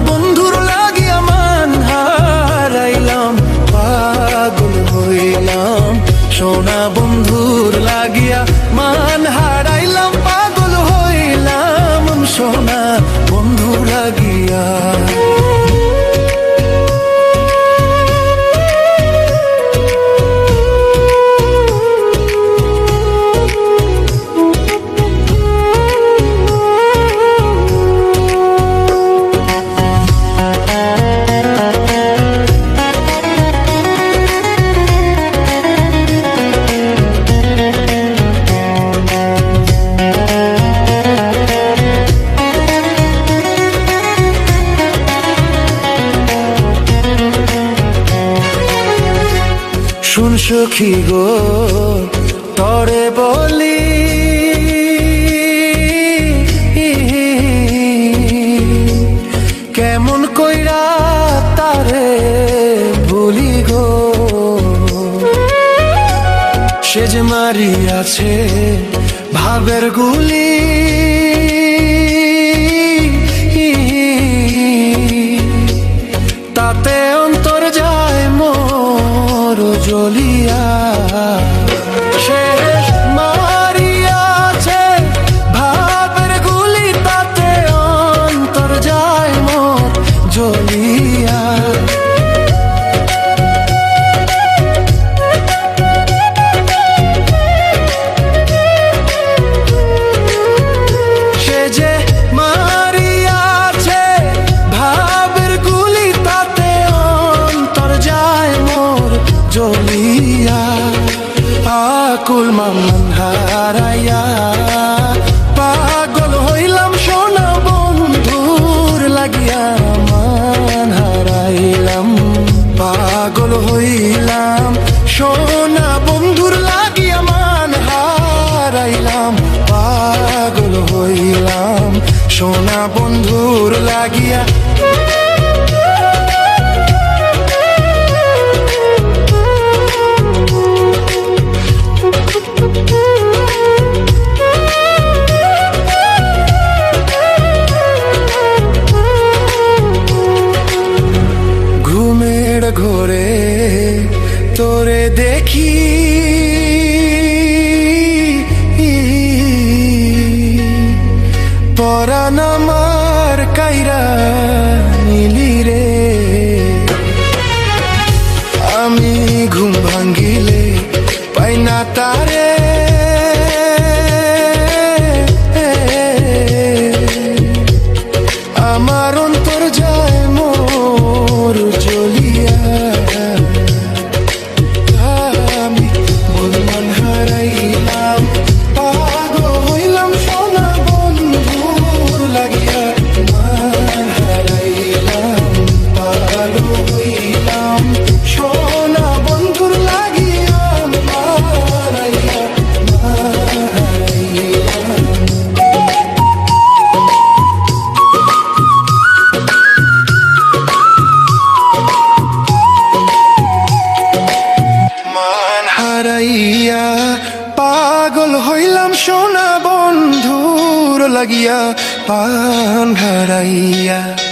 বন্ধুর শুন সখী গো, তরে বলি। কেমন কইরা তারে ভুলি গো। সে যে মারিয়াছে ভাবের গুলি। জ্বলিয়া মামন হারাইয়া পাগল হইলাম সোনা বন্ধুর লাগিয়া মান হারাইলাম। পাগল হইলাম সোনা বন্ধুর লাগিয়া মান হারাইলাম। পাগল হইলাম সোনা বন্ধুর লাগিয়া দেখি পরাণ আমার কাইরা নীলি আমি ঘুম ভাঙ্গিলে পাই না হইলাম সোনা বন্ধুর লাগিয়া পান হারাইয়া।